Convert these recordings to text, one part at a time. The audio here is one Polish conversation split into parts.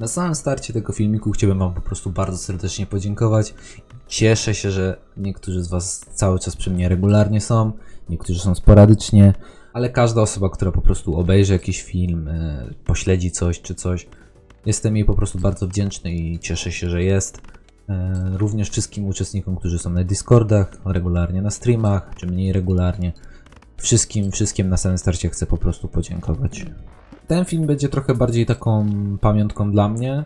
Na samym starcie tego filmiku chciałbym Wam po prostu bardzo serdecznie podziękować. Cieszę się, że niektórzy z Was cały czas przy mnie regularnie są, niektórzy są sporadycznie, ale każda osoba, która po prostu obejrzy jakiś film, e, pośledzi coś czy coś, jestem jej po prostu bardzo wdzięczny i cieszę się, że jest. E, Również wszystkim uczestnikom, którzy są na Discordach, regularnie na streamach, czy mniej regularnie. Wszystkim, wszystkim na samym starcie chcę po prostu podziękować. Ten film będzie trochę bardziej taką pamiątką dla mnie.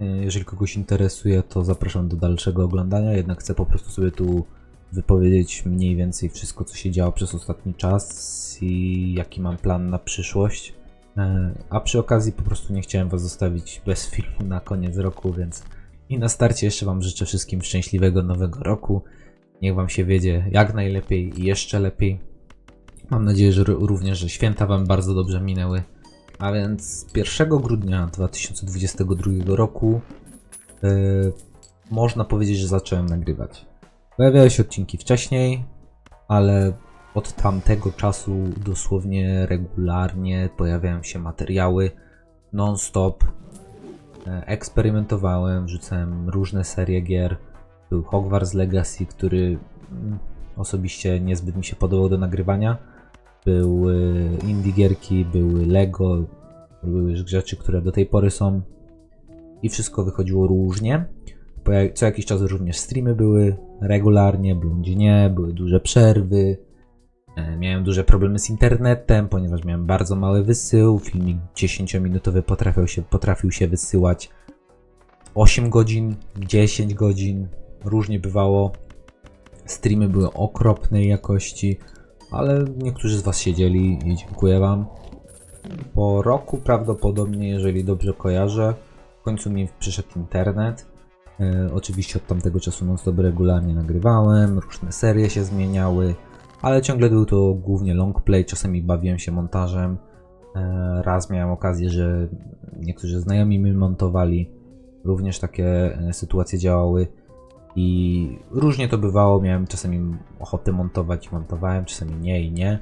E, Jeżeli kogoś interesuje, to zapraszam do dalszego oglądania. Jednak chcę po prostu sobie tu wypowiedzieć mniej więcej wszystko, co się działo przez ostatni czas i jaki mam plan na przyszłość. E, A przy okazji po prostu nie chciałem Was zostawić bez filmu na koniec roku, więc i na starcie jeszcze Wam życzę wszystkim szczęśliwego nowego roku. Niech Wam się wiedzie jak najlepiej i jeszcze lepiej. Mam nadzieję, że ró- również, że święta Wam bardzo dobrze minęły. A więc 1 grudnia 2022 roku yy, można powiedzieć, że zacząłem nagrywać. Pojawiały się odcinki wcześniej, ale od tamtego czasu dosłownie regularnie pojawiają się materiały non-stop. E, Eksperymentowałem, wrzucałem różne serie gier. Był Hogwarts Legacy, który mm, osobiście niezbyt mi się podobał do nagrywania. Były indie gierki, były Lego, były rzeczy, które do tej pory są. I wszystko wychodziło różnie. Co jakiś czas również streamy były regularnie, bądź nie, były duże przerwy. E, Miałem duże problemy z internetem, ponieważ miałem bardzo mały wysył. Filmik 10-minutowy potrafił się, potrafił się wysyłać 8 godzin, 10 godzin, różnie bywało. Streamy były okropnej jakości, ale niektórzy z Was siedzieli i dziękuję Wam. Po roku prawdopodobnie, jeżeli dobrze kojarzę, w końcu mi przyszedł internet. E, oczywiście od tamtego czasu non-stop regularnie nagrywałem, różne serie się zmieniały, ale ciągle był to głównie long play, czasami bawiłem się montażem. E, raz miałem okazję, że niektórzy znajomi mi montowali, również takie e, sytuacje działały i różnie to bywało, miałem czasami ochotę montować i montowałem, czasami nie i nie.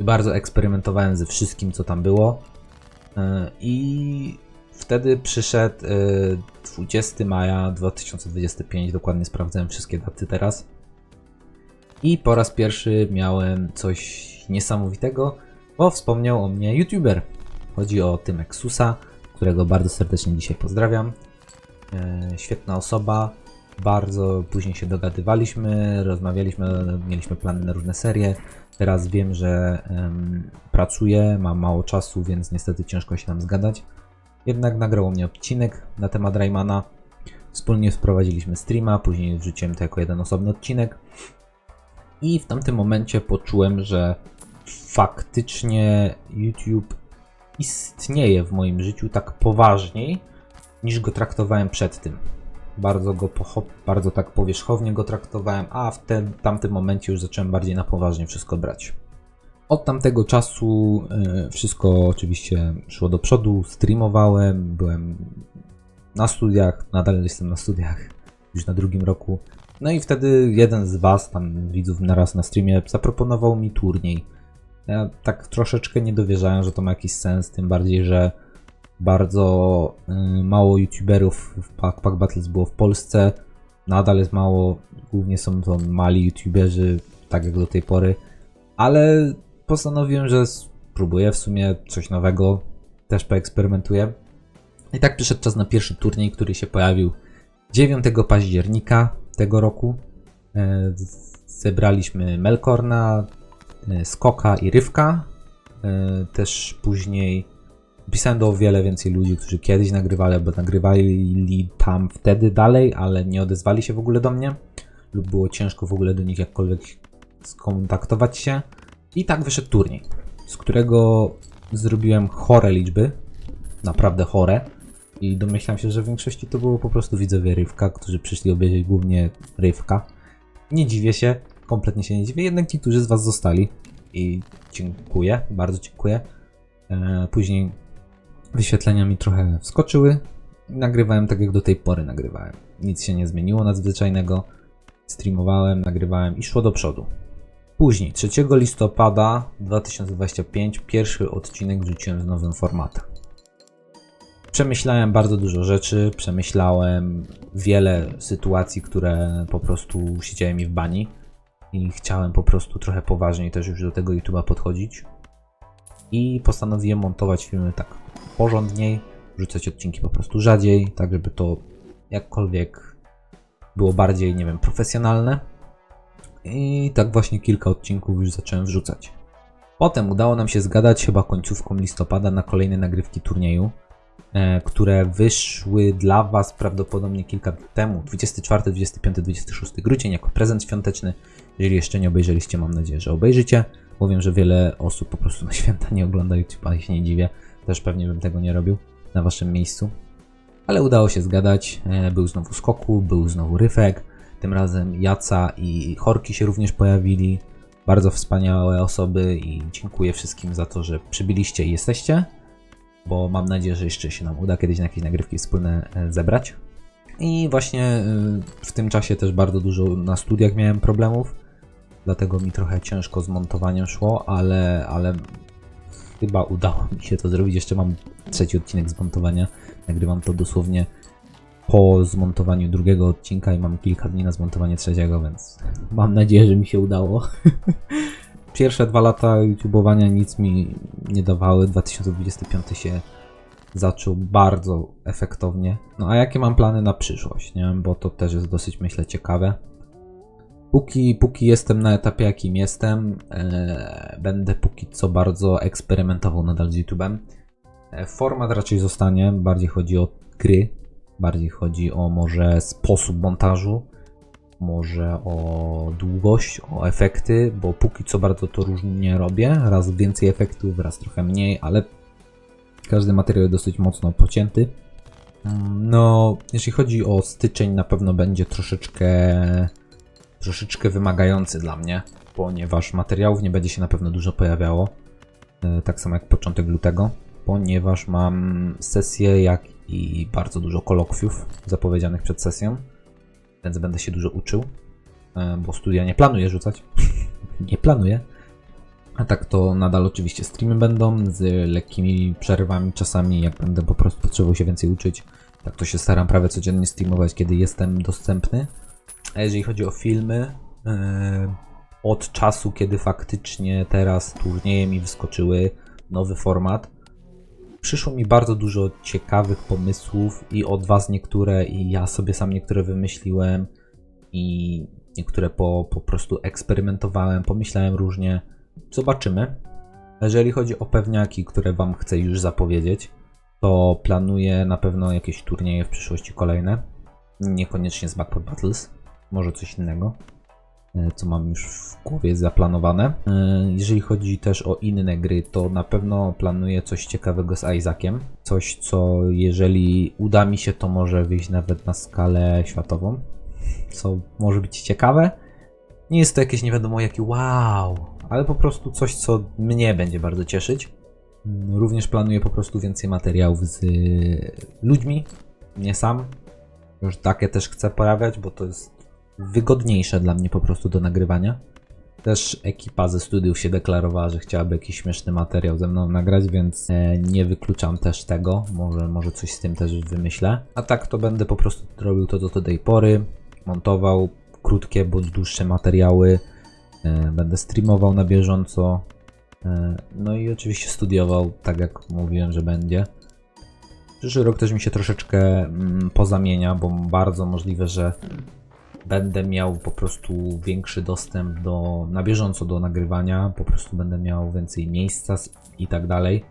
I bardzo eksperymentowałem ze wszystkim, co tam było. E, I wtedy przyszedł e, 20 maja 2025, dokładnie sprawdzałem wszystkie daty teraz. I po raz pierwszy miałem coś niesamowitego, bo wspomniał o mnie YouTuber. Chodzi o Tymek Susa, którego bardzo serdecznie dzisiaj pozdrawiam. E, świetna osoba, bardzo później się dogadywaliśmy, rozmawialiśmy, mieliśmy plany na różne serie. Teraz wiem, że em, pracuje, ma mało czasu, więc niestety ciężko się nam zgadać. Jednak nagrał mnie odcinek na temat Raymana. Wspólnie wprowadziliśmy streama, później wrzuciłem to jako jeden osobny odcinek. I w tamtym momencie poczułem, że faktycznie YouTube istnieje w moim życiu tak poważniej, niż go traktowałem przed tym. Bardzo go bardzo tak powierzchownie go traktowałem, a w tamtym momencie już zacząłem bardziej na poważnie wszystko brać. Od tamtego czasu y, wszystko oczywiście szło do przodu, streamowałem, byłem na studiach, nadal jestem na studiach, już na drugim roku. No i wtedy jeden z Was, tam widzów naraz na streamie, zaproponował mi turniej. Ja tak troszeczkę nie dowierzałem, że to ma jakiś sens, tym bardziej, że bardzo y, mało youtuberów w Pack, Battles było w Polsce. Nadal jest mało, głównie są to mali youtuberzy, tak jak do tej pory. Ale postanowiłem, że spróbuję w sumie coś nowego, też poeksperymentuję. I tak przyszedł czas na pierwszy turniej, który się pojawił 9 października tego roku. Z- Zebraliśmy Melkorna, e, Skoka i Rywka. Też później pisałem do o wiele więcej ludzi, którzy kiedyś nagrywali, albo nagrywali tam wtedy dalej, ale nie odezwali się w ogóle do mnie, lub było ciężko w ogóle do nich jakkolwiek skontaktować się. I tak wyszedł turniej, z którego zrobiłem chore liczby, naprawdę chore. I domyślam się, że w większości to było po prostu widzowie Rywka, którzy przyszli obejrzeć głównie Rywka. Nie dziwię się, kompletnie się nie dziwię, jednak niektórzy z Was zostali. I dziękuję, bardzo dziękuję. E, Później wyświetlenia mi trochę wskoczyły. Nagrywałem tak jak do tej pory nagrywałem. Nic się nie zmieniło nadzwyczajnego. Streamowałem, nagrywałem i szło do przodu. Później, 3 listopada 2025, pierwszy odcinek wrzuciłem z nowym formatem. Przemyślałem bardzo dużo rzeczy, przemyślałem wiele sytuacji, które po prostu siedziały mi w bani i chciałem po prostu trochę poważniej też już do tego YouTube'a podchodzić. I postanowiłem montować filmy tak porządniej, wrzucać odcinki po prostu rzadziej, tak żeby to jakkolwiek było bardziej, nie wiem, profesjonalne. I tak właśnie kilka odcinków już zacząłem wrzucać. Potem udało nam się zgadać chyba końcówką listopada na kolejne nagrywki turnieju, e, które wyszły dla Was prawdopodobnie kilka dni temu, 24, 25, 26 grudzień, jako prezent świąteczny. Jeżeli jeszcze nie obejrzeliście, mam nadzieję, że obejrzycie, bo wiem, że wiele osób po prostu na święta nie ogląda YouTube'a i się nie dziwię. Też pewnie bym tego nie robił na Waszym miejscu. Ale udało się zgadać, e, był znowu Skoku, był znowu Ryfek, tym razem Jaca i Horki się również pojawili. Bardzo wspaniałe osoby i dziękuję wszystkim za to, że przybyliście i jesteście, bo mam nadzieję, że jeszcze się nam uda kiedyś na jakieś nagrywki wspólne e, zebrać. I właśnie e, w tym czasie też bardzo dużo na studiach miałem problemów, dlatego mi trochę ciężko z montowaniem szło, ale, ale chyba udało mi się to zrobić. Jeszcze mam trzeci odcinek zmontowania. Nagrywam to dosłownie po zmontowaniu drugiego odcinka i mam kilka dni na zmontowanie trzeciego, więc mam nadzieję, że mi się udało. Pierwsze dwa lata YouTubeowania nic mi nie dawały. 2025 się zaczął bardzo efektownie. No a jakie mam plany na przyszłość, nie? Bo to też jest dosyć, myślę, ciekawe. Póki, póki jestem na etapie, jakim jestem, e, będę póki co bardzo eksperymentował nadal z YouTube'em. E, Format raczej zostanie, bardziej chodzi o gry, bardziej chodzi o może sposób montażu, może o długość, o efekty, bo póki co bardzo to różnie robię. Raz więcej efektów, raz trochę mniej, ale każdy materiał jest dosyć mocno pocięty. Mm, No, jeśli chodzi o styczeń, na pewno będzie troszeczkę, troszeczkę wymagający dla mnie, ponieważ materiałów nie będzie się na pewno dużo pojawiało. E, Tak samo jak początek lutego, ponieważ mam sesję, jak i bardzo dużo kolokwiów zapowiedzianych przed sesją, więc będę się dużo uczył, e, bo studia nie planuję rzucać. nie planuję. A tak to nadal oczywiście streamy będą z lekkimi przerwami czasami, jak będę po prostu potrzebował się więcej uczyć. Tak to się staram prawie codziennie streamować, kiedy jestem dostępny. A jeżeli chodzi o filmy, e, od czasu, kiedy faktycznie teraz turnieje mi wyskoczyły, nowy format, przyszło mi bardzo dużo ciekawych pomysłów i od Was niektóre, i ja sobie sam niektóre wymyśliłem, i niektóre po, po prostu eksperymentowałem, pomyślałem różnie. Zobaczymy. Jeżeli chodzi o pewniaki, które Wam chcę już zapowiedzieć, to planuję na pewno jakieś turnieje w przyszłości kolejne. Niekoniecznie z Backport Battles, może coś innego, e, co mam już w głowie zaplanowane. E, Jeżeli chodzi też o inne gry, to na pewno planuję coś ciekawego z Isaaciem. Coś, co jeżeli uda mi się, to może wyjść nawet na skalę światową, co może być ciekawe. Nie jest to jakieś nie wiadomo jakie wow, ale po prostu coś, co mnie będzie bardzo cieszyć. Mm, Również planuję po prostu więcej materiałów z y, ludźmi, nie sam. Już takie też chcę pojawiać, bo to jest wygodniejsze dla mnie po prostu do nagrywania. Też ekipa ze studiów się deklarowała, że chciałaby jakiś śmieszny materiał ze mną nagrać, więc e, nie wykluczam też tego. Może, może coś z tym też wymyślę. A tak to będę po prostu robił to do tej pory. Montował krótkie bądź dłuższe materiały. E, Będę streamował na bieżąco. E, No i oczywiście studiował, tak jak mówiłem, że będzie. Przyszły rok też mi się troszeczkę mm, pozamienia, bo bardzo możliwe, że będę miał po prostu większy dostęp do, na bieżąco do nagrywania, po prostu będę miał więcej miejsca i tak dalej.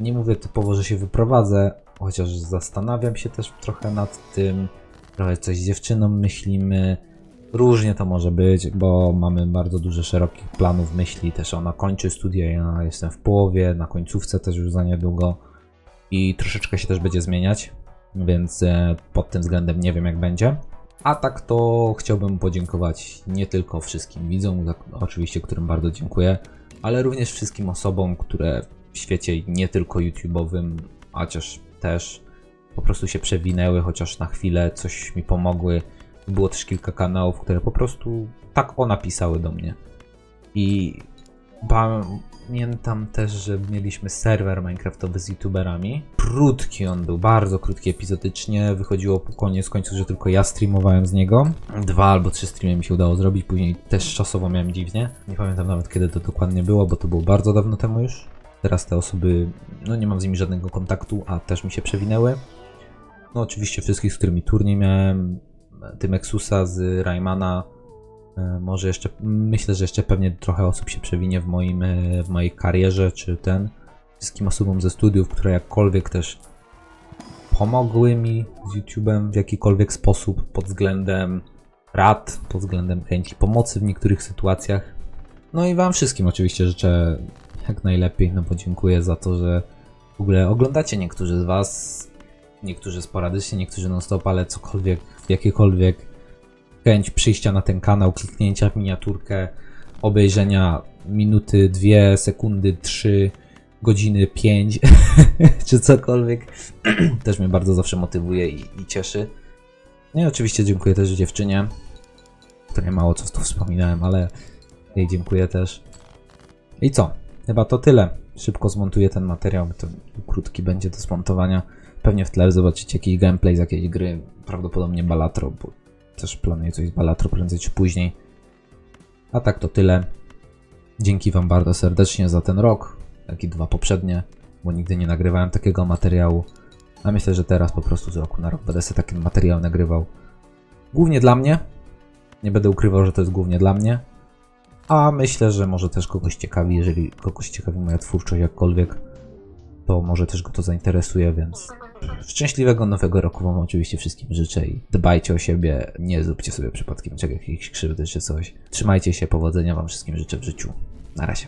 Nie mówię typowo, że się wyprowadzę, chociaż zastanawiam się też trochę nad tym, trochę coś z dziewczyną myślimy. Różnie to może być, bo mamy bardzo dużo szerokich planów myśli. Też ona kończy studia, ja jestem w połowie, na końcówce też już za niedługo i troszeczkę się też będzie zmieniać, więc e, pod tym względem nie wiem jak będzie. A tak to chciałbym podziękować nie tylko wszystkim widzom, oczywiście, którym bardzo dziękuję, ale również wszystkim osobom, które w świecie nie tylko YouTube'owym, chociaż też po prostu się przewinęły, chociaż na chwilę coś mi pomogły. Było też kilka kanałów, które po prostu tak o napisały do mnie. I Pamiętam też, że mieliśmy serwer Minecraftowy z youtuberami. Krótki on był, bardzo krótki epizodycznie. Wychodziło po koniec końców, że tylko ja streamowałem z niego. Dwa albo trzy streamy mi się udało zrobić, później też czasowo miałem dziwnie. Nie pamiętam nawet kiedy to dokładnie było, bo to było bardzo dawno temu już. Teraz te osoby, no nie mam z nimi żadnego kontaktu, a też mi się przewinęły. No oczywiście wszystkich, z którymi turniej miałem, tym Exusa z Raymana, może jeszcze, myślę, że jeszcze pewnie trochę osób się przewinie w, moim, e, w mojej karierze, czy ten, wszystkim osobom ze studiów, które jakkolwiek też pomogły mi z YouTube'em w jakikolwiek sposób pod względem rad, pod względem chęci pomocy w niektórych sytuacjach. No i Wam wszystkim oczywiście życzę jak najlepiej, no bo dziękuję za to, że w ogóle oglądacie niektórzy z Was, niektórzy sporadycznie, niektórzy non-stop, ale cokolwiek, jakiekolwiek chęć przyjścia na ten kanał, kliknięcia w miniaturkę, obejrzenia minuty, dwie, sekundy, trzy, godziny, pięć, czy cokolwiek, też mnie bardzo zawsze motywuje i, i cieszy. No i oczywiście dziękuję też dziewczynie, której mało co tu wspominałem, ale jej dziękuję też. I co? Chyba to tyle. Szybko zmontuję ten materiał, to krótki będzie do zmontowania. Pewnie w tle zobaczycie jakiś gameplay z jakiejś gry, prawdopodobnie Balatro, bo też planuję coś z Balatro prędzej czy później. A tak to tyle. Dzięki Wam bardzo serdecznie za ten rok, jak i dwa poprzednie, bo nigdy nie nagrywałem takiego materiału. A myślę, że teraz po prostu z roku na rok będę sobie taki materiał nagrywał. Głównie dla mnie. Nie będę ukrywał, że to jest głównie dla mnie. A myślę, że może też kogoś ciekawi, jeżeli kogoś ciekawi moja twórczość jakkolwiek, to może też go to zainteresuje, więc szczęśliwego nowego roku Wam oczywiście wszystkim życzę i dbajcie o siebie, nie zróbcie sobie przypadkiem czegoś, jakiejś krzywdy czy coś. Trzymajcie się, powodzenia Wam wszystkim życzę w życiu. Na razie.